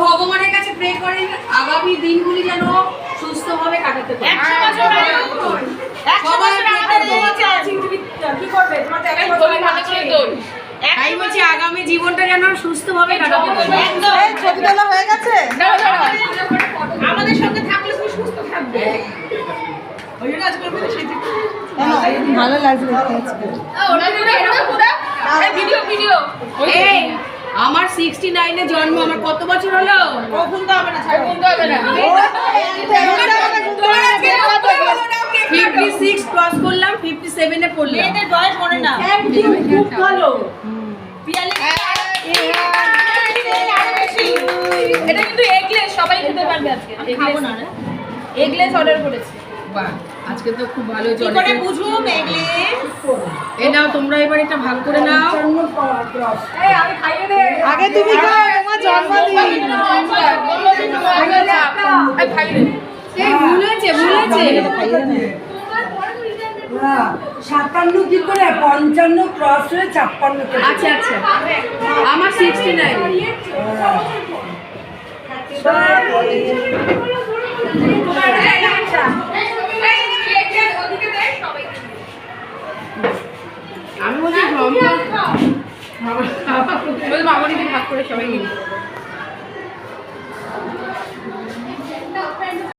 ভগবানের কাছে আগামী দিনগুলি যেন সুস্থভাবে কাটাতে পারে। কি করবে? আমি বলছি আগামী জীবনটা যেন সুস্থভাবে কাটাতে পারে। হয়ে গেছে? ভিডিও। এই আমার সিক্সটি নাইনে জন্ম আমার কত বছর হলো। ফিফটি সিক্স ক্রস করলাম ফিফটি সেভেনে পড়লাম। মেয়েদের বয়স মনে না। খুব ভালো। এটা কিন্তু এগলেস সবাই খেতে পারবে আজকে। এগলেস অর্ডার করেছি। বাহ আজকে তো খুব ভালো করে মেঘলে এ নাও তোমরা এবার এটা ভাগ করে নাও। আগে তুমি খাও তোমার জন্মদিন। এই খাই রে। এই ভুলেছে ভুলেছে সাতান্ন কি করে? পঞ্চান্ন ক্রস হয়ে ছাপ্পান্ন করে আচ্ছা আচ্ছা। আমার সিক্সটি নাইন আমি বলছি ভাগ করে সবাই